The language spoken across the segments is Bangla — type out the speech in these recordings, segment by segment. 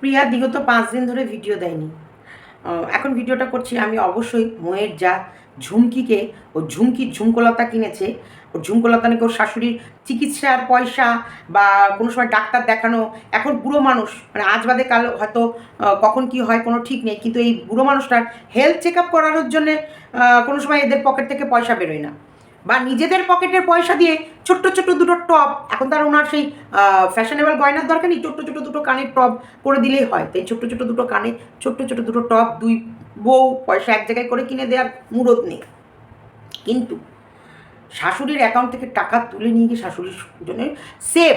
প্রিয়া বিগত পাঁচ দিন ধরে ভিডিও দেয়নি। এখন ভিডিওটা করছি আমি অবশ্যই ময়ের যা ঝুমকিকে, ও ঝুমকির ঝুমকলতা কিনেছে। ও ঝুমকলতা নাকি ওর শাশুড়ির চিকিৎসার পয়সা বা কোনো সময় ডাক্তার দেখানো। এখন বুড়ো মানুষ মানে আজ বাদে কাল হয়তো কখন কি হয় কোনো ঠিক নেই। কিন্তু এই বুড়ো মানুষটার হেলথ চেক আপ করানোর জন্যে কোনো সময় এদের পকেট থেকে পয়সা বেরোয় না। বা নিজেদের পকেটের পয়সা দিয়ে ছোট্ট ছোট্ট দুটো টপ এখন তার ওনার সেই ফ্যাশনেবল গয়নার দরকার নেই, ছোট্ট ছোটো দুটো কানের টপ করে দিলেই হয়। তাই ছোট্ট ছোটো দুটো কানে, ছোট্ট ছোটো দুটো টপ দুই বউ পয়সা এক জায়গায় করে কিনে দেওয়ার মুরত নেই। কিন্তু শাশুড়ির অ্যাকাউন্ট থেকে টাকা তুলে নিয়ে গিয়ে শাশুড়ির জন্য সেভ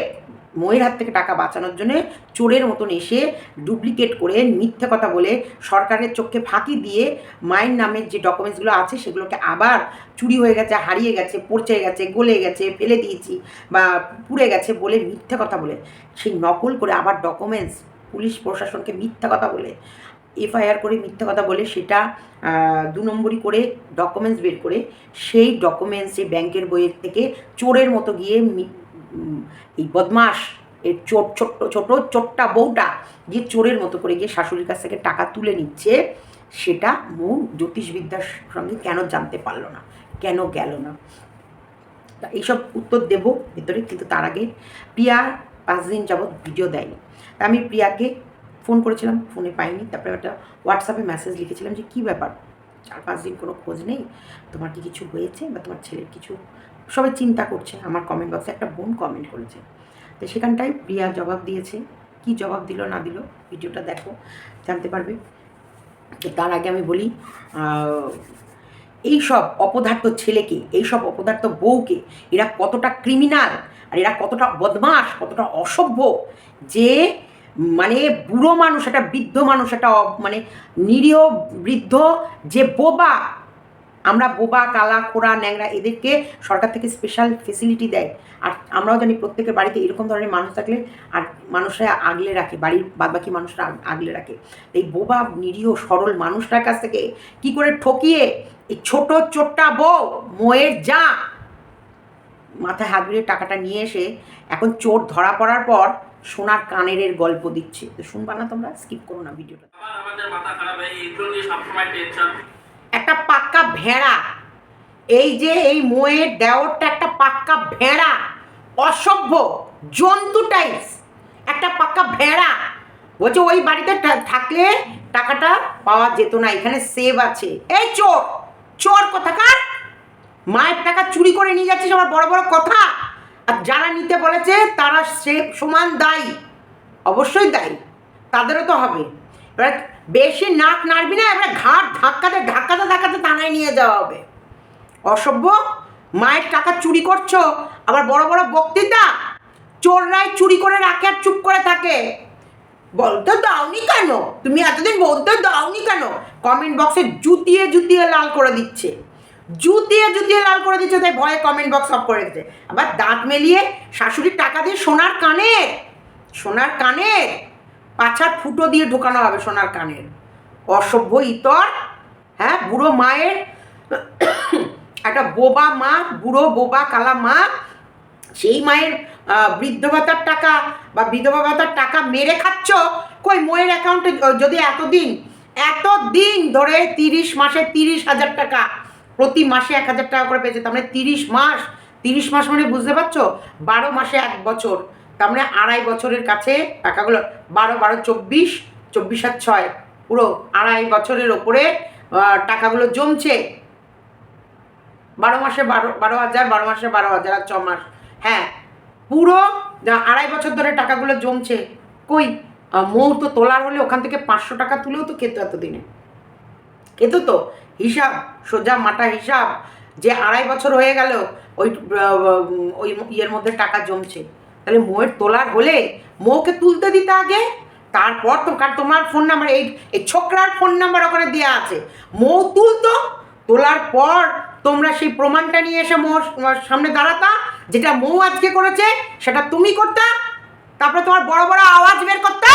ময়ের হাত থেকে টাকা বাঁচানোর জন্য চোরের মতন এসে ডুপ্লিকেট করে মিথ্যে কথা বলে সরকারের চোখকে ফাঁকি দিয়ে মায়ের নামের যে ডকুমেন্টসগুলো আছে সেগুলোকে আবার চুরি হয়ে গেছে, হারিয়ে গেছে, পড়ছে গেছে, গলে গেছে, ফেলে দিয়েছি বা পুড়ে গেছে বলে মিথ্যে কথা বলে। সেই নকল করে আবার ডকুমেন্টস পুলিশ প্রশাসনকে মিথ্যা কথা বলে। এফআইআর করে মিথ্যা কথা বলে, সেটা দু নম্বরই করে ডকুমেন্টস বের করে, সেই ডকুমেন্টস এই ব্যাংকের বইয়ের থেকে চোরের মতো গিয়ে এই বদমাস এর চোট ছোট্ট, ছোট চোট্টা বউটা গিয়ে চোরের মতো করে গিয়ে শাশুড়ির কাছ থেকে টাকা তুলে নিচ্ছে, সেটা মৌ জ্যোতিষবিদ্যার সঙ্গে কেন জানতে পারল না? কেন গেল না? এইসব উত্তর দেব ভেতরে, কিন্তু তার আগে প্রিয়া পাঁচ দিন যাবৎ ভিডিও দেয়নি। তা আমি প্রিয়াকে ফোন করেছিলাম ফোনে পাইনি। তারপরে একটা হোয়াটসঅ্যাপে মেসেজ লিখেছিলাম যে, কী ব্যাপার? চার পাঁচ দিন কোনো খোঁজ নেই? তোমার কি কিছু হয়েছে? বা তোমার ছেলের কিছু সবাই চিন্তা করছে, আমার কমেন্ট বক্সে একটা বোন কমেন্ট করেছে। তো সেখানটায় প্রিয়া জবাব দিয়েছে, কি জবাব দিল না দিল, ভিডিওটা দেখো, জানতে পারবে। তো তার আগে আমি বলি এই সব অপদার্থ ছেলেকে এই সব অপদার্থ বউকে, এরা কতটা ক্রিমিনাল আর এরা কতটা বদমাস কতটা অসভ্য যে মানে বুড়ো মানুষ, একটা বৃদ্ধ মানুষ, একটা মানে নিরীহ বৃদ্ধ যে বোবা আমরা বোবা, কালা, খোড়া ন্যাংরা এদেরকে সরকার থেকে স্পেশাল ফেসিলিটি দেয়। আর আমরাও জানি প্রত্যেকের বাড়িতে এরকম ধরনের মানুষ থাকলে আর মানুষরা আগলে রাখে, বাড়ির বাদবাকি মানুষরা আগলে রাখে। এই বোবা, নিরীহ, সরল মানুষটার কাছ থেকে কি করে ঠকিয়ে এই ছোট চোট্টা বউ মোয়ের যা মাথায় হাত বুলিয়ে টাকাটা নিয়ে এসে এখন চোর ধরা পড়ার পর সোনার কানেরের গল্প দিচ্ছে। তো শুনবা না তোমরা? স্কিপ করো না ভিডিওটা। আমাদের মাথা খারাপ হয় সবসময় টেনশন একটা পাক্কা ভেড়া। এই যে এই মোয়ের দেওরটা একটা পাক্কা ভেড়া, অসভ্য, জন্তু টাইপস একটা পাক্কা ভেড়া। বলছে, ওই বাড়িতে থাকলে টাকাটা পাওয়া যেত না, এখানে সেভ আছে। এই চোর চোর কোথাকার? মায়ের টাকা চুরি করে নিয়ে যাচ্ছে আমার বড় বড় কথা? আর যারা নিতে বলেছে, তারা সে সমান দায়ী। অবশ্যই দায়ী, তাদেরও তো হবে। এবার বেশি নাক নাড়বি না, এবার ঘাট ধাক্কাতে থানায় নিয়ে যাওয়া হবে। অসভ্য, মায়ের টাকা চুরি করছ, আবার বড় বড় বক্তৃতা? চোররাই চুরি করে রাখে আর চুপ করে থাকে। বলতে দাওনি কেন? তুমি এতদিন বলতে দাওনি কেন? কমেন্ট বক্সে জুতিয়ে জুতিয়ে লাল করে দিচ্ছে। জুতিয়ে জুতিয়ে লাল করে দিচ্ছে, তাই ভয়ে কমেন্ট বক্স অফ করে দিচ্ছে। আবার দাঁত মেলিয়ে শাশুড়ির টাকা দিয়ে সোনার কানে সোনার কানে পাছার ফুটো দিয়ে ঢোকানো হবে সোনার কানের। অসভ্য ইতর। হ্যাঁ বুড়ো মায়ের একটা বোবা মা বুড়ো বোবা কালা মা সেই মায়ের বৃদ্ধ ভাতার টাকা বা বিধবা ভাতার টাকা মেরে খাচ্ছ? কই, মোয়ের অ্যাকাউন্টে যদি এতদিন এতদিন ধরে তিরিশ মাসে তিরিশ হাজার টাকা, প্রতি মাসে এক হাজার টাকা করে পেয়েছে, তার মানে তিরিশ মাস তিরিশ মাস মানে বুঝতে পারছ? বারো মাসে এক বছর, তার মানে আড়াই বছরের কাছে টাকাগুলো, বারো বারো, চব্বিশ চব্বিশ আর ছয়, পুরো আড়াই বছরের ওপরে টাকাগুলো জমছে। বারো মাসে বারো বারো হাজার বারো মাসে বারো হাজার আর ছ মাস। হ্যাঁ পুরো আড়াই বছর ধরে টাকাগুলো জমছে। কই? আহ, মৌ তো তোলার হলে ওখান থেকে পাঁচশো টাকা তুলেও তো খেতো এতদিনে। খেতো তো। হিসাব সোজা মাটা হিসাব। যে আড়াই বছর হয়ে গেল ওই ওই ইয়ের মধ্যে টাকা জমছে। তাহলে মোয়ের তোলার হলে মৌকে তুলতে দিতে আগে তারপর তো কার তোমার ফোন নাম্বার এই এই ছোকরার ফোন নাম্বার ওখানে দেওয়া আছে। মৌ তুলতো তোলার পর তোমরা সেই প্রমাণটা নিয়ে এসে মৌর সামনে দাঁড়াতা, যেটা মৌ আজকে করেছে, সেটা তুমি করতা, তারপরে তোমার বড় বড় আওয়াজ বের করতা।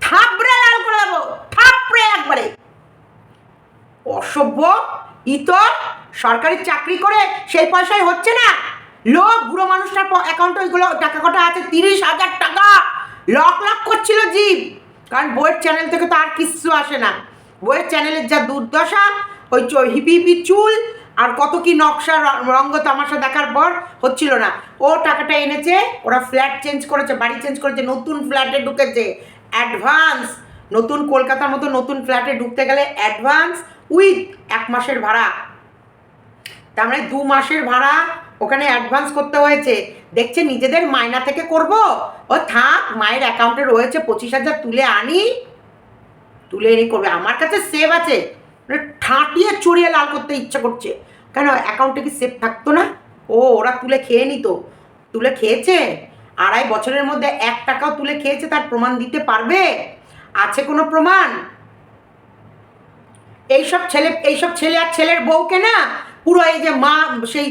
থাপড়ে লাল করে দেবো, থাপড়ে একবারে। অসভ্য, ইতর, সরকারি চাকরি করে সেই পয়সায় হচ্ছে না। লোক বুড়ো মানুষটার অ্যাকাউন্টে ওইগুলো টাকা কটা আছে? তিরিশ হাজার টাকা। লক লক করছিল জীব। কারণ বইয়ের চ্যানেল থেকে তো আর কিচ্ছু আসে না। বইয়ের চ্যানেলের যা দুর্দশা, ওই হিপি হিপি চুল, আর কত কি নকশা রঙ্গ তামাশা দেখার পর হচ্ছিল না। ও টাকাটা এনেছে, ওরা ফ্ল্যাট চেঞ্জ করেছে, বাড়ি চেঞ্জ করেছে, নতুন ফ্ল্যাটে ঢুকেছে। অ্যাডভান্স নতুন কলকাতার মতো নতুন ফ্ল্যাটে ঢুকতে গেলে অ্যাডভান্স উইথ এক মাসের ভাড়া। তার মানে দু মাসের ভাড়া ওখানে অ্যাডভান্স করতে হয়েছে। দেখছে নিজেদের মায়না থেকে করব। ও থাক, মায়ের অ্যাকাউন্টে রয়েছে, পঁচিশ হাজার তুলে আনি। তুলে এনে করবে। আমার কাছে সেভ আছে। মানে ঠাঁটিয়ে চড়িয়ে লাল করতে ইচ্ছা করছে। কেন? অ্যাকাউন্টে কি সেভ থাকতো না? ও, ওরা তুলে খেয়ে নিত। তুলে খেয়েছে? আড়াই বছরের মধ্যে এক টাকাও তুলে খেয়েছে, তার প্রমাণ দিতে পারবে? আছে কোনো প্রমাণ? এইসব ছেলে এইসব ছেলে আর ছেলের বউকে না পুরো এই যে মা, সেই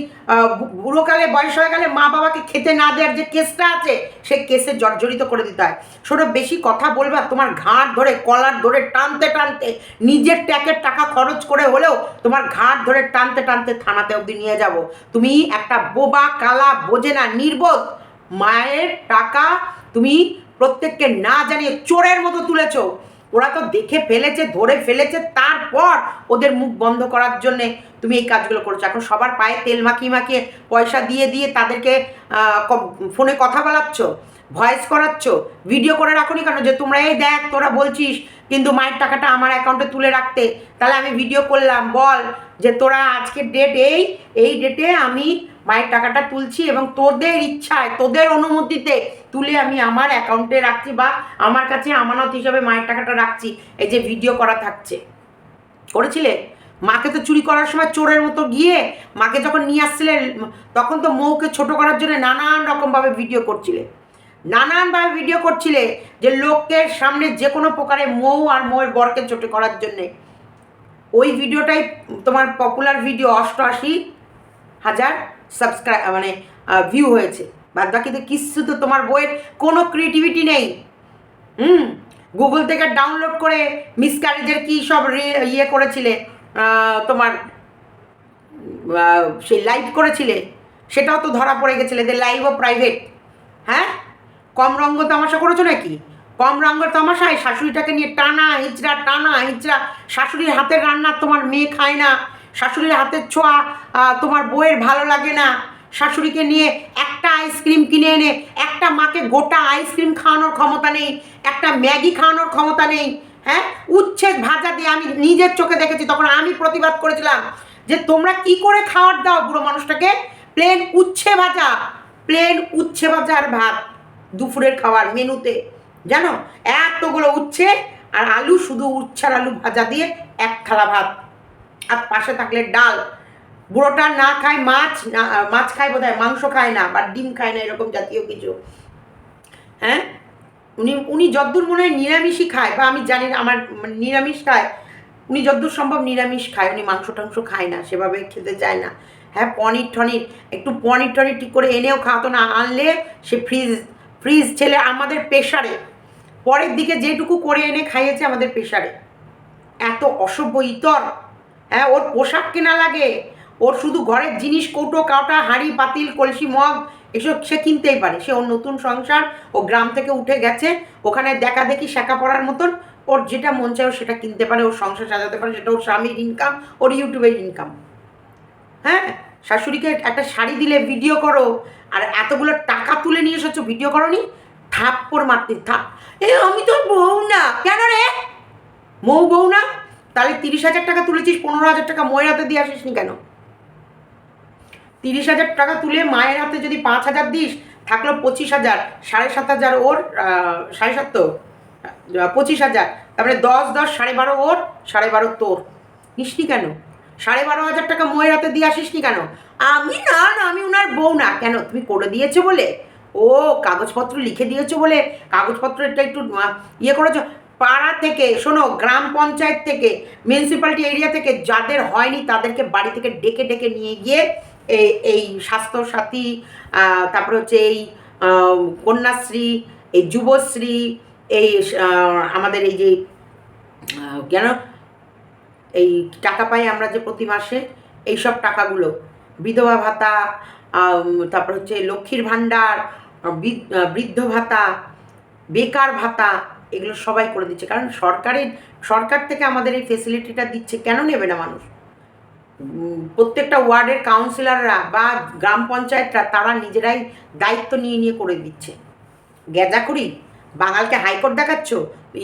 বুড়োকালে বয়স হয়ে গেলে মা বাবাকে খেতে না দেওয়ার যে কেসটা আছে, সেই কেসে জর্জরিত করে দিতে হয়। শোনো, বেশি কথা বলবা তোমার ঘাট ধরে, কলার ধরে টানতে টানতে, নিজের ট্যাকের টাকা খরচ করে হলেও তোমার ঘাট ধরে টানতে টানতে থানাতে অবধি নিয়ে যাব। তুমি একটা বোবা, কালা, বোঝে না, নির্বোধ মায়ের টাকা তুমি প্রত্যেককে না জানিয়ে চোরের মতো তুলেছো। ওরা তো দেখে ফেলেছে, ধরে ফেলেছে, তারপর ওদের মুখ বন্ধ করার জন্যে তুমি এই কাজগুলো করছ। এখন সবার পায়ে তেল মাখিয়ে মাখিয়ে পয়সা দিয়ে দিয়ে তাদেরকে ফোনে কথা বলাচ্ছ? ভয়েস করাচ্ছ ভিডিও করে রাখুনি কেন? যে তোমরা, এই দেখ, তোরা বলছিস, কিন্তু মায়ের টাকাটা আমার অ্যাকাউন্টে তুলে রাখতে। তাহলে আমি ভিডিও করলাম, বল যে তোরা আজকের ডেট এই এই ডেটে আমি মায়ের টাকাটা তুলছি এবং তোদের ইচ্ছায়, তোদের অনুমতিতে তুলে আমি আমার অ্যাকাউন্টে রাখছি বা আমার কাছে আমানত হিসাবে মায়ের টাকাটা রাখছি, এই যে ভিডিও করা থাকছে। করেছিলে? মাকে তো চুরি করার সময় চোরের মতো গিয়ে মাকে যখন নিয়ে আসছিলেন, তখন তো মৌকে ছোট করার জন্য নানান রকমভাবে ভিডিও করছিলে। নানানভাবে ভিডিও করছিলে যে লোকের সামনে যে কোনো প্রকারে মৌ আর মৌয়ের বরকে ছোট করার জন্যে। ওই ভিডিওটাই তোমার পপুলার ভিডিও অষ্টআশি হাজার সাবস্ক্রাইব মানে ভিউ হয়েছে। বাদ বাকিতে কিচ্ছু তো তোমার বইয়ের কোনো ক্রিয়েটিভিটি নেই। হুম? গুগল থেকে ডাউনলোড করে মিসক্যারেজের কী সব ইয়ে করেছিলে তোমার সেই লাইভ করেছিলে, সেটাও তো ধরা পড়ে গেছিলে যে লাইভ ও প্রাইভেট হ্যাঁ? কম রঙ্গ তামাশা করেছ নাকি? কম রঙ্গ তামাশায় শাশুড়িটাকে নিয়ে টানা, হিচড়া টানা, হিচড়া। শাশুড়ির হাতের রান্না তোমার মেয়ে খায় না। শাশুড়ির হাতের ছোঁয়া তোমার বইয়ের ভালো লাগে না। শাশুড়িকে নিয়ে একটা আইসক্রিম কিনে এনে, একটা মাকে গোটা আইসক্রিম খাওয়ানোর ক্ষমতা নেই, একটা ম্যাগি খাওয়ানোর ক্ষমতা নেই হ্যাঁ? উচ্ছেদ ভাজা দিয়ে আমি নিজের চোখে দেখেছি, তখন আমি প্রতিবাদ করেছিলাম যে তোমরা কি করে খাওয়ার দাও বুড়ো মানুষটাকে? প্লেন উচ্ছে ভাজা, প্লেন উচ্ছে ভাজা আর ভাত। দুপুরের খাবার মেনুতে। জানো? এতগুলো উচ্ছে আর আলু, শুধু উচ্ছার আলু ভাজা দিয়ে এক থালা ভাত। আর পাশে থাকলে ডাল। বুড়োটা না খায় মাছ, না, মাছ খায় বোধ হয় মাংস খায় না, বা ডিম খায় না, এরকম জাতীয় কিছু। হ্যাঁ? উনি উনি যদ্দূর মনে হয় নিরামিষই খায়, বা আমি জানি না, আমার মানে নিরামিষ খায়। উনি যদ্দূর সম্ভব নিরামিষ খায়, উনি মাংস টাংস খায় না, সেভাবে খেতে চায় না। হ্যাঁ পনির টনির একটু পনির টনির ঠিক করে এনেও খাওয়াতো না, আনলে সে ফ্রিজ ফ্রিজ ছেলে, আমাদের প্রেশারে পরের দিকে যেটুকু করে এনে খাইয়েছে আমাদের প্রেশারে এত অসভ্য ইতর। হ্যাঁ ওর পোশাক কেনা লাগে। ওর শুধু ঘরের জিনিস, কৌটো, কাওটা, হাঁড়ি, পাতিল, কলসি, মগ, এসব সে কিনতেই পারে। সে ওর নতুন সংসার, ও গ্রাম থেকে উঠে গেছে। ওখানে দেখা দেখি শেখা পড়ার মতন। ওর যেটা মন চায় ও সেটা কিনতে পারে, ওর সংসার সাজাতে পারে, সেটা ওর স্বামীর ইনকাম ওর ইউটিউবের ইনকাম হ্যাঁ? শাশুড়িকে একটা শাড়ি দিলে ভিডিও করো, আর এতগুলো টাকা তুলে নিয়ে এসেছ ভিডিও করো নি থাপ্পড় মারতে, থাপ। এ, আমি তোর বউ না। কেন রে? মৌ বউ না? তাহলে তিরিশ হাজার টাকা তুলেছিস, পনেরো হাজার টাকা ময়ের হাতে দিয়ে আসিস নি কেন? তিরিশ হাজার টাকা তুলে মায়ের হাতে যদি পাঁচ হাজার দিস, থাকল পঁচিশ হাজার, সাড়ে সাত হাজার ওর সাড়ে সাত তো পঁচিশ হাজার, তারপরে দশ দশ, সাড়ে বারো ওর, সাড়ে বারো তোর। নিসনি কেন? সাড়ে বারো হাজার টাকা ময়ের হাতে দিয়ে আসিসনি কেন? আমি না না, আমি ওনার বউ না। কেন? তুমি করে দিয়েছ বলে? ও, কাগজপত্র লিখে দিয়েছ বলে? কাগজপত্রটা একটু ইয়ে করেছ? পাড়া থেকে, শোনো, গ্রাম পঞ্চায়েত থেকে মিউনিসিপ্যালিটি এরিয়া থেকে যাদের হয়নি তাদেরকে বাড়ি থেকে ডেকে ডেকে নিয়ে গিয়ে এই এই স্বাস্থ্যসাথী তারপরে হচ্ছে এই কন্যাশ্রী, এই যুবশ্রী, এই আমাদের এই যে কেন? এই টাকা পাই আমরা যে প্রতি মাসে এই সব টাকাগুলো। বিধবা ভাতা তারপর হচ্ছে লক্ষ্মীর ভাণ্ডার বৃদ্ধ ভাতা, বেকার ভাতা, এগুলো সবাই করে দিচ্ছে। কারণ সরকারের, সরকার থেকে আমাদের এই ফেসিলিটিটা দিচ্ছে, কেন নেবে না মানুষ? প্রত্যেকটা ওয়ার্ডের কাউন্সিলররা বা গ্রাম পঞ্চায়েতরা, তারা নিজেরাই দায়িত্ব নিয়ে নিয়ে করে দিচ্ছে। গ্যাজাকুড়ি বাঙালকে হাইকোর্ট দেখাচ্ছ?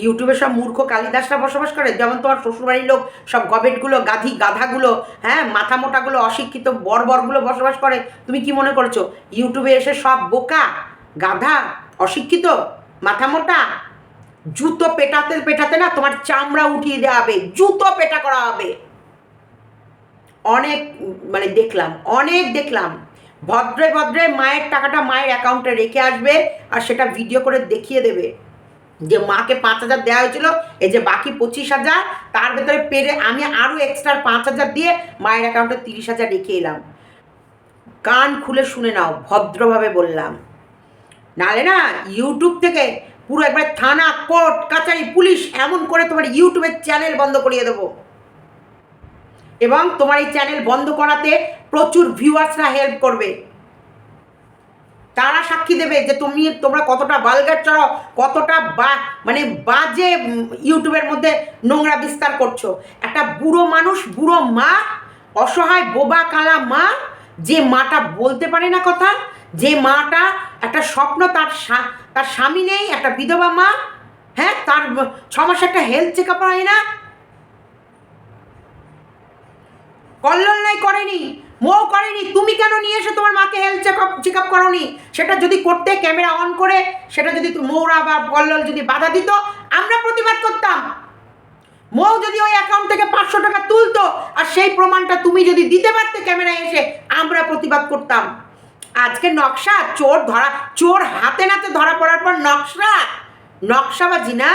ইউটিউবে সব মূর্খ কালিদাসরা বসবাস করে। যেমন তোমার শ্বশুরবাড়ির লোক সব গবেটগুলো, গাধি, গাধাগুলো হ্যাঁ মাথা মোটাগুলো অশিক্ষিত বরবরগুলো বসবাস করে। তুমি কি মনে করছ? ইউটিউবে এসে সব বোকা, গাধা, অশিক্ষিত মাথা মোটা জুতো পেটাতে পেটাতে না তোমার চামড়া উঠিয়ে দেওয়া হবে, জুতো পেটা করা হবে। অনেক মানে দেখলাম, অনেক দেখলাম। ভদ্রে ভদ্রে মায়ের টাকাটা মায়ের অ্যাকাউন্টে রেখে আসবে আর সেটা ভিডিও করে দেখিয়ে দেবে। যে মাকে পাঁচ হাজার দেওয়া হয়েছিল, এই যে বাকি পঁচিশ হাজার, তার ভেতরে পেরে আমি আরও এক্সট্রা পাঁচ হাজার দিয়ে মায়ের অ্যাকাউন্টে তিরিশ হাজার রেখে এলাম। কান খুলে শুনে নাও, ভদ্রভাবে বললাম। নালে না ইউটিউব থেকে পুরো একবার থানা, কোর্ট, কাচারি, পুলিশ, এমন করে তোমার ইউটিউবের চ্যানেল বন্ধ করিয়ে দেবো। এবং তোমার এই চ্যানেল বন্ধ করাতে প্রচুর ভিউয়ার্সরা হেল্প করবে। তারা সাক্ষী দেবে যে তুমি, তোমরা কতটা বালগার চড়াও কতটা বা মানে বাজে ইউটিউবের মধ্যে নোংরা বিস্তার করছ। একটা বুড়ো মানুষ, বুড়ো মা, অসহায় বোবা কালা মা, যে মাটা বলতে পারে না কথা, যে মাটা একটা স্বপ্ন তার তার স্বামী নেই, একটা বিধবা মা হ্যাঁ তার ছ একটা হেলথ চেক আপ হয় না কল্যাণ নাই করেনি, মৌ করেনি, তুমি কেন নিয়ে এসে তোমার মাকে health check up check up করনি? সেটা যদি করতে ক্যামেরা অন করে, সেটা যদি মৌরা বা কল্লোল যদি বাধা দিত, আমরা প্রতিবাদ করতাম। মৌ যদি ওই অ্যাকাউন্ট থেকে পাঁচশো টাকা তুলতো, আর সেই প্রমাণটা তুমি যদি দিতে পারতে ক্যামেরায় এসে, আমরা প্রতিবাদ করতাম। আজকে নকশা, চোর ধরা চোর হাতে নাতে ধরা পড়ার পর নকশা। নকশাবাজি না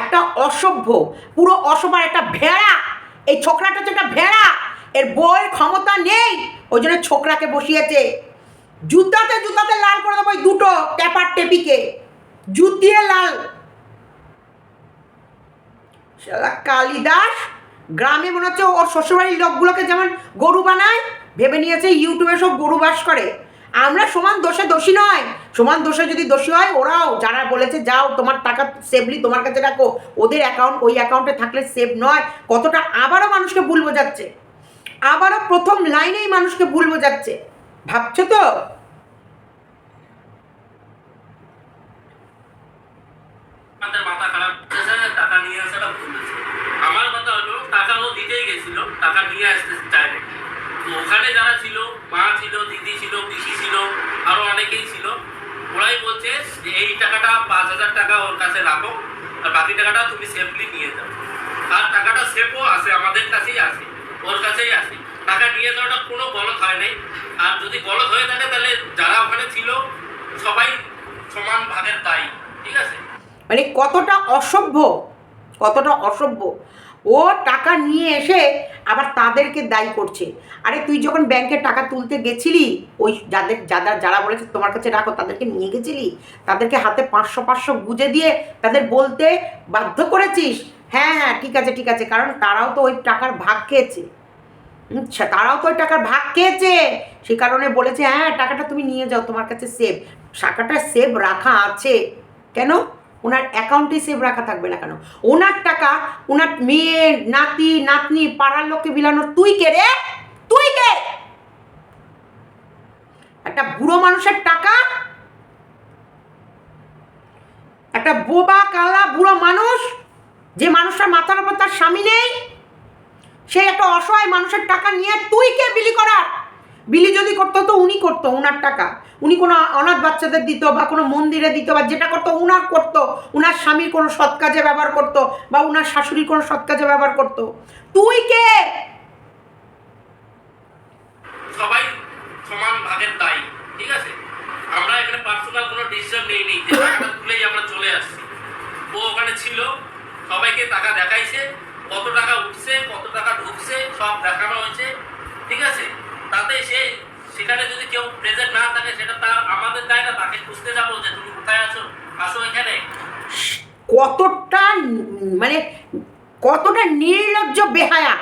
একটা অসভ্য, পুরো অসভার একটা ভেড়া। এই ছোকরাটা হচ্ছে একটা ভেড়া। এর বইয়ের ক্ষমতা নেই। ওই জন্য ছোকরাকে বসিয়েছে। জুতাতে জুতাতে লাল করে দেবো ওই দুটো ট্যাপার টেপিকে। জুত দিয়ে লাল। কালিদাস, গ্রামে মনে হচ্ছে ওর শ্বশুরবাড়ির লোকগুলোকে যেমন গরু বানায়, ভেবে নিয়েছে ইউটিউবে সব গরু বাস করে। আমরা সমান দোষে দোষী নয়। সমান দোষে যদি দোষী হয়, ওরাও যারা বলেছে যাও, তোমার টাকা সেভলি তোমার কাছে রাখো, ওদের অ্যাকাউন্ট ওই অ্যাকাউন্টে থাকলে সেভ নয়। কতটা আবারও মানুষকে ভুল বোঝাচ্ছে। আবারও প্রথম লাইনেই মানুষকে ভুল বোঝাচ্ছে। ভাবছ তো? টাকা নিয়ে আসতে তো ওখানে যারা ছিল, মা ছিল, দিদি ছিল, পিসি ছিল, আরও অনেকেই ছিল, ওরাই বলছে যে এই টাকাটা পাঁচ হাজার টাকা ওর কাছে রাখো, আর বাকি টাকাটা তুমি সেফলি নিয়ে যাও। আর টাকাটা সেফও আছে, আমাদের কাছেই আছে, ওর কাছেই আছে। টাকা নিয়ে যাওয়াটা কোনো গলত হয় নাই। আর যদি গলত হয়ে থাকে, তাহলে যারা ওখানে ছিল, সবাই সমান ভাগের দায়ী, ঠিক আছে? মানে কতটা অসভ্য কতটা অসভ্য। ও টাকা নিয়ে এসে আবার তাদেরকে দায়ী করছে। আরে তুই যখন ব্যাংকে টাকা তুলতে গেছিলি, ওই যাদের যারা যারা বলেছে তোমার কাছে রাখো, তাদেরকে নিয়ে গেছিলি? তাদেরকে হাতে পাঁচশো পাঁচশো গুজে দিয়ে তাদের বলতে বাধ্য করেছিস? হ্যাঁ হ্যাঁ ঠিক আছে ঠিক আছে, কারণ তারাও তো ওই টাকার ভাগ খেয়েছে। আচ্ছা তারাও তো ওই টাকার ভাগ খেয়েছে। সে কারণে বলেছে হ্যাঁ টাকাটা তুমি নিয়ে যাও, তোমার কাছে সেভ টাকাটা সেভ রাখা আছে। কেন? ওনার অ্যাকাউন্টে সেভ রাখা থাকবে না কেন? ওনার টাকা, ওনার মেয়ে নাতি, নাতনি, পাড়ার লোককে বিলানো তুই কে রে? তুই কে? একটা বুড়ো মানুষের টাকা? একটা বোবা, কালা, বুড়ো মানুষ যে মানুষটার মাথার উপর তার স্বামী নেই? সেই একটা অসহায় মানুষের টাকা নিয়ে তুই কে বিলি করার? বিলি যদি করতো তো উনি করতো, উনার টাকা। উনি কোনো অনাথ বাচ্চাদের দিত বা কোনো মন্দিরে দিত বা যেটা করতো, উনার করতো। উনার স্বামীর কোনো সৎ কাজে ব্যবহার করতো বা উনার শাশুড়ির কোনো সৎ কাজে ব্যবহার করতো। তুই কে? সবাই সমান ভাগের ঠিক আছে? আমরা এখানে পার্সোনাল কোনো ডিসিশন নেই নি তুলেই আমরা চলে আসছি। ও ওখানে ছিল, সবাইকে টাকা দেখাইছে, কত টাকা উঠছে, কত টাকা ঢুকছে, সব দেখানো হয়েছে, ঠিক আছে? তাতে সে, সেখানে যদি কেউ প্রেজেন্ট না থাকে, সেটা তার আমাদের দায় না, তাকে খুঁজতে যাব যে তুমি কোথায় আছো, আসো এখানে। কতটা মানে কতটা নির্লজ্জ বেহায়া।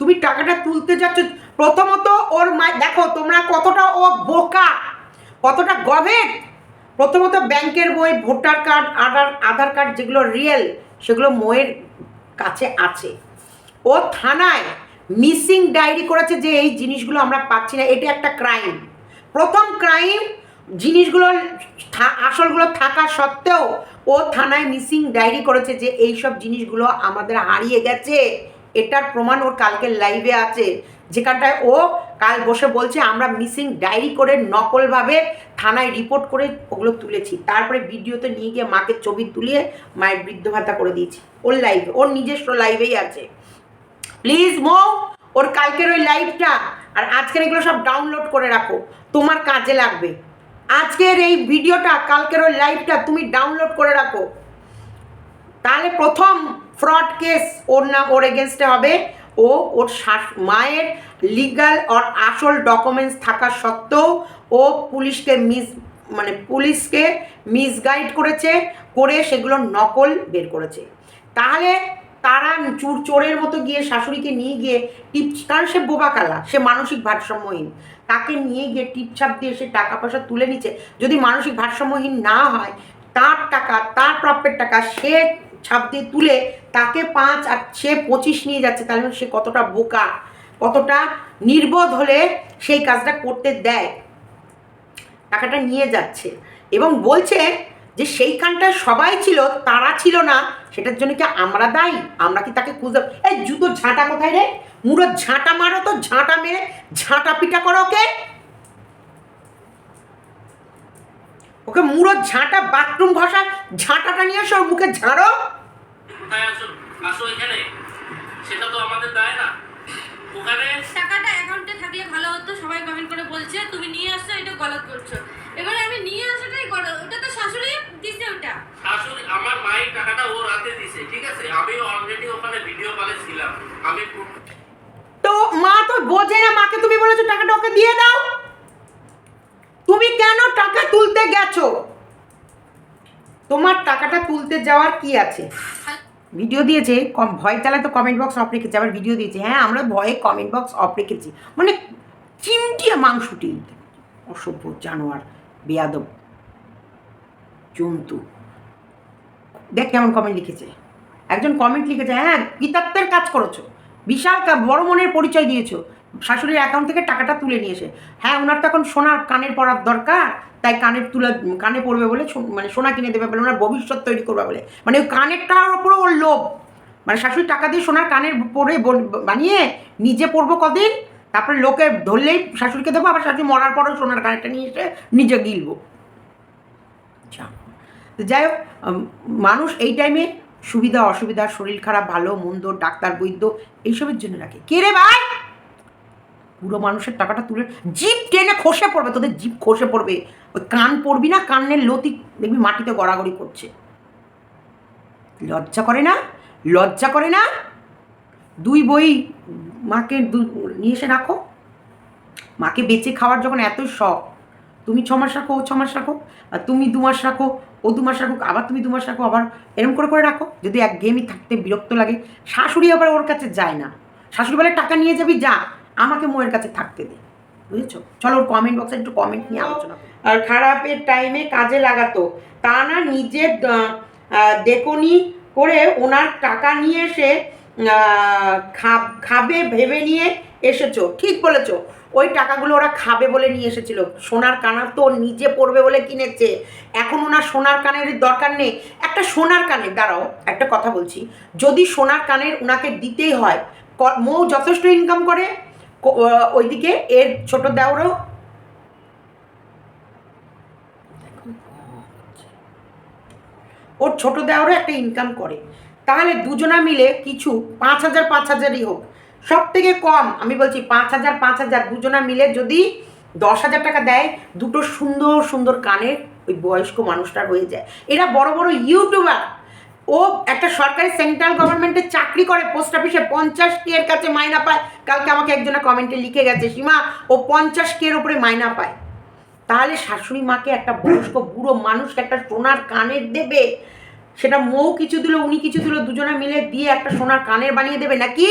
তুমি টাকাটা তুলতে যাচ্ছ, প্রথমত ওর মা, দেখো তোমরা কতটা ও বোকা, কতটা গভীর। প্রথমত ব্যাংকের বই, voter card, Aadhaar Aadhaar card যেগুলো রিয়েল সেগুলো মোয়ের কাছে আছে। ও থানায় মিসিং ডায়েরি করেছে যে এই জিনিসগুলো আমরা পাচ্ছি না, এটা একটা ক্রাইম। প্রথম ক্রাইম জিনিসগুলো আসলগুলো থাকা সত্ত্বেও ও থানায় মিসিং ডায়েরি করেছে যে এই সব জিনিসগুলো আমাদের হারিয়ে গেছে। এটার প্রমাণ ওর কালকের লাইভে আছে। যেখানটায় ও কাল বসে বলছে, আমরা মিসিং ডায়েরি করে নকলভাবে থানায় রিপোর্ট করে ওগুলো তুলেছি। তারপরে ভিডিওতে নিয়ে গিয়ে মাকে ছবি তুলিয়ে মায়ের বৃদ্ধ ভাতা করে দিয়েছি। ওর লাইভে ওর নিজস্ব লাইভেই আছে। প্লিজ মো, ওর কালকের ওই লাইভটা আর আজকের এগুলো সব ডাউনলোড করে রাখো। তোমার কাজে লাগবে। আজকের এই ভিডিওটা কালকের ওই লাইভটা তুমি ডাউনলোড করে রাখো। তাহলে প্রথম ফ্রড কেস ওর না ওর এগেনস্টে হবে। ও ওর শাস, মায়ের লিগাল ওর আসল ডকুমেন্টস থাকা সত্ত্বেও ও পুলিশকে মিস মানে পুলিশকে মিসগাইড করেছে, করে সেগুলো নকল বের করেছে। তাহলে তারা চুর চোরের মতো গিয়ে শাশুড়িকে নিয়ে গিয়ে টিপ কারণ সে বোবাকালা সে মানসিক ভারসাম্যহীন। তাকে নিয়ে গিয়ে টিপছাপ দিয়ে সে টাকা পয়সা তুলে নিচ্ছে। যদি মানসিক ভারসাম্যহীন না হয়, তার টাকা, তার প্রাপ্যের টাকা সে ছাপ দিয়ে তুলে তাকে পাঁচ আর সে পঁচিশ নিয়ে যাচ্ছে, তাহলে সে কতটা বোকা? কতটা নির্বোধ হলে সেই কাজটা করতে দেয়। টাকাটা নিয়ে যাচ্ছে। এবং বলছে যে সেইখানটায় সবাই ছিল, তারা ছিল না, সেটার জন্য কি আমরা দায়ী? আমরা কি তাকে খুঁজে এই জুতো ঝাঁটা কোথায় রে? মুড়ো ঝাঁটা মারো তো, ঝাঁটা মেরে ঝাঁটা পিটা করো ওকে। ওকে মুড়ো ঝাঁটা, বাথরুম ঘষা, ঝাঁটাটা নিয়ে ওর মুখে ঝাড়ো। আসো আসো এখানে। সেটা তো আমাদের দায় না ওখানে টাকাটা অ্যাকাউন্টে থাকলে ভালো হতো সবাই কমেন্ট করে বলছে তুমি নিয়ে আসছো এটা গলত করছ এবারে আমি নিয়ে আসাটাই করো ওটা তো শাশুড়ি দিছে ওটা শাশুড়ি আমার মায়ের টাকাটা ওর হাতে দিছে ঠিক আছে আমি অলরেডি ওখানে ভিডিও কলে ছিলাম আমি proof তো মা তো বোঝে না মাকে তুমি বলেছ টাকাটা ওকে দিয়ে দাও। তুমি কেন টাকা তুলতে গেছো? তোমার টাকাটা তুলতে যাওয়ার কি আছে? ভিডিও দিয়েছে, কম ভয় চালায় তো কমেন্ট বক্স অফ রেখেছে, আবার ভিডিও দিয়েছে। হ্যাঁ আমরা ভয়ে কমেন্ট বক্স অফ রেখেছি। মানে চিমটিয়া মাংসটি। অসভ্য জানোয়ার, বেয়াদব, জন্তু। দেখ কেমন কমেন্ট লিখেছে। একজন কমেন্ট লিখেছে হ্যাঁ পিতাত্বের কাজ করেছ। বিশাল বড় মনের পরিচয় দিয়েছ। শাশুড়ির অ্যাকাউন্ট থেকে টাকাটা তুলে নিয়ে এসে। হ্যাঁ ওনার তো এখন সোনার কানের পরার দরকার, তাই কানের তুলে, কানে পড়বে বলে মানে সোনা কিনে দেবে বলে, ওনার ভবিষ্যৎ তৈরি করবে বলে। মানে ওই কানেরটার ওপরে ওর লোভ। মানে শাশুড়ি টাকা দিয়ে সোনার কানের পরে বানিয়ে নিজে পরবো কদিন, তারপরে লোকে ধরলেই শাশুড়িকে দেবো, আবার শাশুড়ি মরার পরেও সোনার কানেরটা নিয়ে এসে নিজে গিলবো। আচ্ছা যাই হোক মানুষ এই টাইমে সুবিধা, অসুবিধা, শরীর খারাপ, ভালো, মন্দ, ডাক্তার, বৈদ্য, এইসবের জন্য রাখে। কে রে ভাই? পুরো মানুষের টাকাটা তুলে জিপ টেনে খসে পড়বে, তোদের জিপ খসে পড়বে। ওই কান পড়বি না, কানের লতি দেখবি মাটিতে গড়াগড়ি করছে। লজ্জা করে না? লজ্জা করে না? দুই বই মাকে নিয়ে এসে রাখো। মাকে বেঁচে খাওয়ার যখন এতই শখ, তুমি ছ মাস রাখো, ও ছ মাস রাখো, আর তুমি দু মাস রাখো, ও দু মাস রাখো আবার তুমি দু মাস রাখো, আবার এরম করে করে রাখো। যদি এক গেমই থাকতে বিরক্ত লাগে, শাশুড়ি আবার ওর কাছে যায় না। শাশুড়ি বলে, টাকা নিয়ে যাবি, যা। আমাকে মোয়ের কাছে থাকতে দে, বুঝেছ? চলো ওর কমেন্ট বক্সে একটু কমেন্ট নিয়ে আলোচনা আর খারাপের টাইমে কাজে লাগাতো, তা না নিজের দেখনি করে ওনার টাকা নিয়ে এসে খাবে ভেবে নিয়ে এসেছ। ঠিক বলেছ, ওই টাকাগুলো ওরা খাবে বলে নিয়ে এসেছিল। সোনার কানার তো নিজে পড়বে বলে কিনেছে। এখন ওনার সোনার কানের দরকার নেই। একটা সোনার কানের, দাঁড়াও, একটা কথা বলছি। যদি সোনার কানের ওনাকে দিতেই হয় মৌ যথেষ্ট ইনকাম করে ওইদিকে এর ছোট দেওরও। ওর ছোট দেওয়ারও একটা ইনকাম করে। তাহলে দুজনা মিলে কিছু পাঁচ হাজার, পাঁচ হাজারই হোক। সব থেকে কম, আমি বলছি পাঁচ হাজার পাঁচ হাজার দুজনা মিলে যদি দশ হাজার টাকা দেয়, দুটো সুন্দর সুন্দর কানের ওই বয়স্ক মানুষটার হয়ে যায়। এরা বড় বড় ইউটিউবার। ও একটা সরকারি সেন্ট্রাল গভর্নমেন্টের চাকরি করে, পোস্ট অফিসে পঞ্চাশ কে এর কাছে মাইনা পায়। কালকে আমাকে একজনে কমেন্টে লিখে গেছে, সীমা, ও পঞ্চাশ কে এর ওপরে মাইনা পায়। তাহলে শাশুড়ি মাকে একটা বয়স্ক বুড়ো মানুষকে একটা সোনার কানের দেবে। সেটা মৌ কিছু দিল, উনি কিছু দিল দুজনে মিলে দিয়ে একটা সোনার কানের বানিয়ে দেবে নাকি?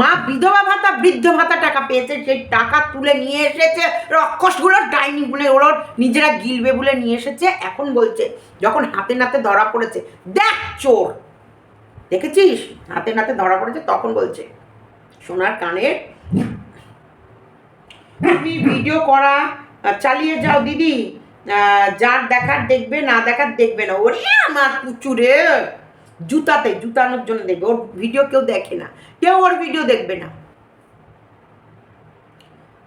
মা বিধবা ভাতা, বৃদ্ধ ভাতা টাকা পেয়েছে সেই টাকা তুলে নিয়ে এসেছে। রক্ষসগুলো ডাইনি বলে ওরা নিজেরা গিলবে বলে নিয়ে এসেছে। এখন বলছে, যখন হাতে নাতে ধরা পড়েছে, দেখ চোর। দেখেছিস? হাতে নাতে ধরা পড়েছে, তখন বলছে, সোনার কানের তুমি ভিডিও করা, চালিয়ে যাও দিদি। যার দেখার দেখবে, না দেখার দেখবে না। ওরে আমার কুচুরে জুতাতে, জুতানোর জন্য দেখবে। ওর ভিডিও কেউ দেখে না। কেউ ওর ভিডিও দেখবে না।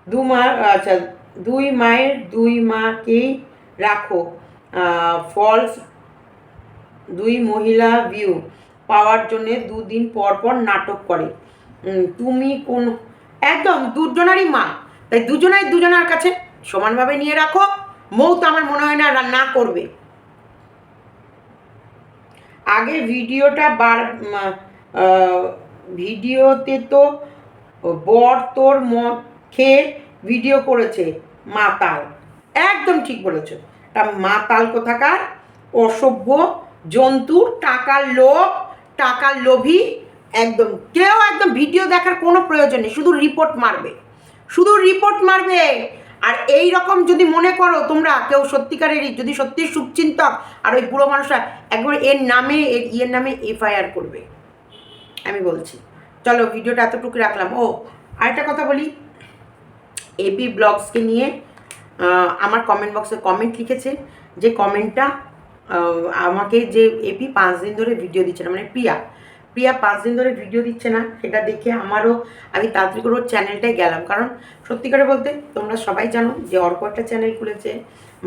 দু মা আচ্ছা দুই মায়ের, দুই মাকেই রাখো। ফলস দুই মহিলা ভিউ পাওয়ার জন্যে দুদিন পর পর নাটক করে। তুমি কোন, একদম দুজনারই মা। তাই দুজনাই দুজনার কাছে সমানভাবে নিয়ে রাখো। মৌ তো আমার মনে হয় না রান্না করবে। আগে ভিডিওটা বার ভিডিওতে তো বর তোর মদ খেয়ে ভিডিও করেছে, মাতাল। একদম ঠিক বলেছ। তা মাতাল কোথাকার? অসভ্য, জন্তু, টাকার লোভ, টাকার লোভী, একদম। কেউ একদম ভিডিও দেখার কোনো প্রয়োজন নেই, শুধু রিপোর্ট মারবে। শুধু রিপোর্ট মারবে। আর এই রকম যদি মনে করো তোমরা কেউ সত্যিকারেরই যদি সত্যি শুভচিন্তক, আর ওই বুড়ো মানুষরা একবার এর নামে, এর ইয়ের নামে এফআইআর করবে। আমি বলছি। চলো ভিডিওটা এতটুকু রাখলাম। ও, আরেকটা কথা বলি। এবি ব্লগসকে নিয়ে আমার কমেন্ট বক্সে কমেন্ট লিখেছে যে কমেন্টটা আমাকে যে এপি পাঁচ দিন ধরে ভিডিও দিচ্ছে না মানে প্রিয়া। প্রিয়া পাঁচ দিন ধরে ভিডিও দিচ্ছে না, সেটা দেখে আমারও আমি তাড়াতাড়ি করে ওর চ্যানেলটায় গেলাম। কারণ সত্যি করে বলতে তোমরা সবাই জানো যে অর্ক একটা চ্যানেল খুলেছে,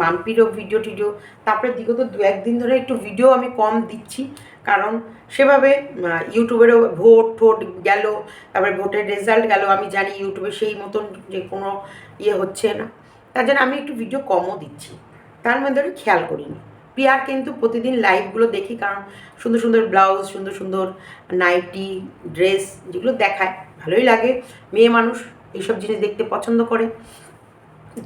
মাম্পিরও ভিডিও টিডিও। তারপরে বিগত দু একদিন ধরে একটু ভিডিও আমি কম দিচ্ছি, কারণ সেভাবে ইউটিউবেরও ভোট ঠোট গেল, তারপরে ভোটের রেজাল্ট গেল, আমি জানি ইউটিউবে সেই মতন যে কোনো ইয়ে হচ্ছে না। তার জন্য আমি একটু ভিডিও কমও দিচ্ছি। তার মধ্যে খেয়াল করিনি। প্রিয়ার কিন্তু প্রতিদিন লাইভগুলো দেখি, কারণ সুন্দর সুন্দর ব্লাউজ সুন্দর সুন্দর নাইটি ড্রেস যেগুলো দেখায়, ভালোই লাগে। মেয়ে মানুষ এইসব জিনিস দেখতে পছন্দ করে।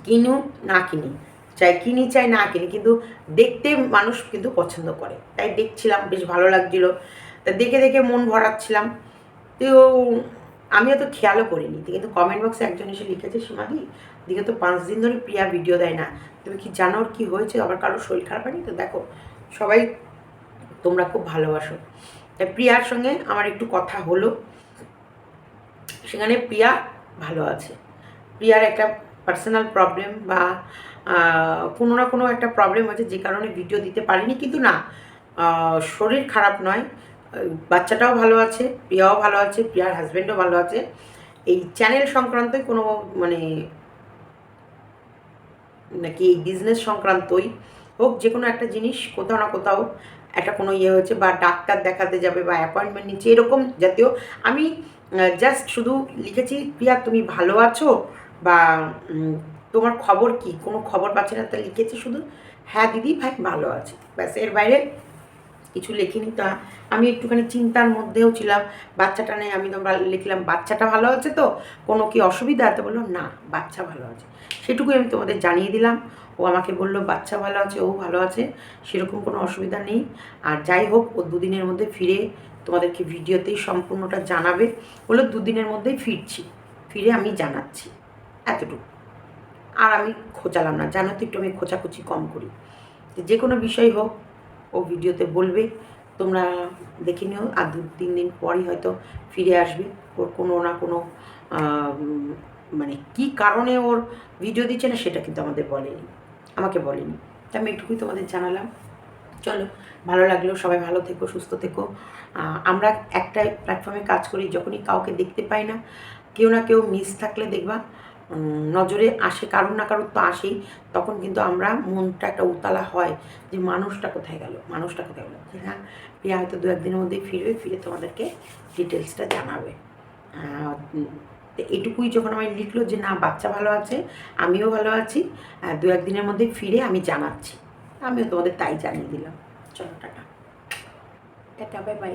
কিনু, না কিনি। চাই কিনি, চাই না কিনি, কিন্তু দেখতে মানুষ কিন্তু পছন্দ করে। তাই দেখছিলাম, বেশ ভালো লাগছিল। তা দেখে দেখে মন ভরাচ্ছিলাম। তো আমি অত খেয়ালও করিনি। কিন্তু কমেন্ট বক্সে একজন এসে লিখেছে, সীমাদি দিকে তো পাঁচ দিন ধরে প্রিয়া ভিডিও দেয় না। তুমি কি জানো ওর কী হয়েছে? আবার কারোর শরীর খারাপ হয়নি? তো দেখো, সবাই তোমরা খুব ভালোবাসো। তাই প্রিয়ার সঙ্গে আমার একটু কথা হলো। সেখানে প্রিয়া ভালো আছে। প্রিয়ার একটা পার্সোনাল প্রবলেম বা কোনো না কোনো একটা প্রবলেম হয়েছে যে কারণে ভিডিও দিতে পারিনি। কিন্তু না শরীর খারাপ নয়। বাচ্চাটাও ভালো আছে, প্রিয়াও ভালো আছে, প্রিয়ার হাজব্যান্ডও ভালো আছে। এই চ্যানেল সংক্রান্তই কোনো মানে নাকি এই বিজনেস সংক্রান্তই হোক যে কোনো একটা জিনিস, কোথাও না কোথাও একটা কোনো ইয়ে হয়েছে বা ডাক্তার দেখাতে যাবে বা অ্যাপয়েন্টমেন্ট নিচ্ছে, এরকম জাতীয়। আমি জাস্ট শুধু লিখেছি, প্রিয়া, তুমি ভালো আছো? বা তোমার খবর কি? কোনো খবর পাচ্ছে না, তা লিখেছি শুধু হ্যাঁ দিদি, ভাই, ভালো আছে। ব্যাস, এর বাইরে কিছু লিখিনি। তা আমি একটুখানি চিন্তার মধ্যেও ছিলাম, বাচ্চাটা নেই, আমি তোমরা লিখলাম, বাচ্চাটা ভালো আছে তো? কোনো কি অসুবিধা? আছে বলল, না, বাচ্চা ভালো আছে। সেটুকুই আমি তোমাদের জানিয়ে দিলাম। ও আমাকে বলল, বাচ্চা ভালো আছে, ও ভালো আছে, সেরকম কোনো অসুবিধা নেই। আর যাই হোক, ও দুদিনের মধ্যে ফিরে তোমাদেরকে ভিডিওতেই সম্পূর্ণটা জানাবে। বলল, দুদিনের মধ্যেই ফিরছি, ফিরে আমি জানাচ্ছি। এতটুকু। আর আমি খোঁচালাম না, জানো তো একটু আমি খোঁচাখুচি কম করি। যে কোনো বিষয় হোক ভিডিওতে বলবে। তোমরা দেখে নিও, আর দু তিন দিন পরই হয়তো ফিরে আসবে। ওর কোনো না কোনো মানে কি কারণে ওর ভিডিও দিচ্ছে না সেটা কিন্তু আমাদের বলেনি। আমাকে বলেনি। তা আমি এটুকুই তোমাদের জানালাম। চলো, ভালো লাগল। সবাই ভালো থেকো, সুস্থ থেকো। আমরা একটা প্ল্যাটফর্মে কাজ করি। যখনই কাউকে দেখতে পাই না, কেউ না কেউ মিস থাকলে দেখবা। নজরে আসে, কারুর না কারুর তো আসেই। তখন কিন্তু আমরা মনটা একটা উতলা হয় যে মানুষটা কোথায় গেল, মানুষটা কোথায় গেল। হ্যাঁ প্রিয়া হয়তো দু একদিনের মধ্যেই ফিরবে, ফিরে তোমাদেরকে ডিটেলসটা জানাবে। এটুকুই যখন আমায় লিখলো যে না, বাচ্চা ভালো আছে, আমিও ভালো আছি দু একদিনের মধ্যে ফিরে আমি জানাচ্ছি। আমিও তোমাদের তাই জানিয়ে দিলাম। চলো, টাটা। Tata bye bye